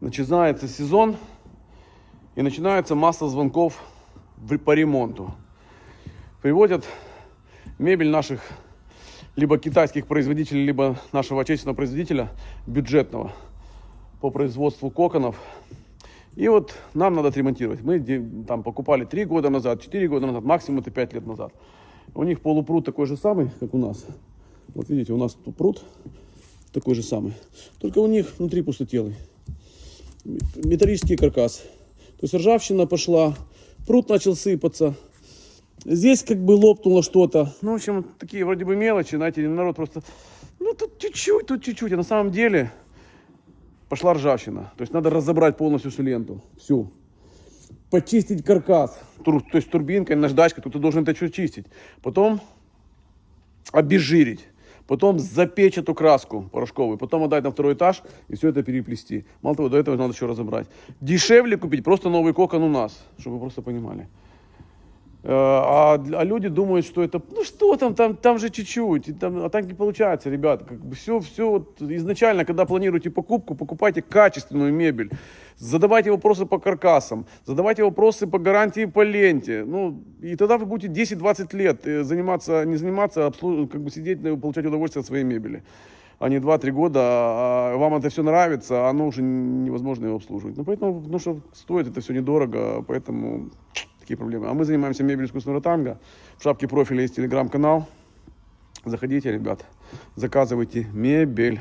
начинается сезон и начинается масса звонков по ремонту. Приводят мебель наших либо китайских производителей, либо нашего отечественного производителя бюджетного по производству коконов. И вот нам надо отремонтировать. Мы там покупали 3 года назад, 4 года назад, максимум это 5 лет назад. У них полупруд такой же самый, как у нас. Вот видите, у нас тут пруд такой же самый. Только у них внутри пустотелый. Металлический каркас. То есть ржавчина пошла, пруд начал сыпаться. Здесь как бы лопнуло что-то. Ну, в общем, такие вроде бы мелочи, знаете, народ просто... Ну, тут чуть-чуть, тут чуть-чуть. А на самом деле пошла ржавчина. То есть надо разобрать полностью всю ленту. Всю. Почистить каркас. Тур- то есть турбинкой, наждачкой, тут ты должен это все чистить. Потом обезжирить. Потом запечь эту краску порошковую, потом отдать на второй этаж и все это переплести. Мало того, до этого надо еще разобрать. Дешевле купить просто новый кокон у нас, чтобы вы просто понимали. Э, А, а люди думают, что это, ну что там, там, там же чуть-чуть, и там, а так не получается, ребята. Как бы все, все вот изначально, когда планируете покупку, покупайте качественную мебель, задавайте вопросы по каркасам, задавайте вопросы по гарантии по ленте, ну и тогда вы будете 10-20 лет э, заниматься, не заниматься, а обслу- как бы сидеть, э, получать удовольствие от своей мебели. А не 2-3 года, а вам это все нравится, а оно уже невозможно его обслуживать. Ну, поэтому, ну, что стоит это все недорого, поэтому такие проблемы. А мы занимаемся мебелью искусственного ранга. В шапке профиля есть телеграм-канал. Заходите, ребят, заказывайте мебель.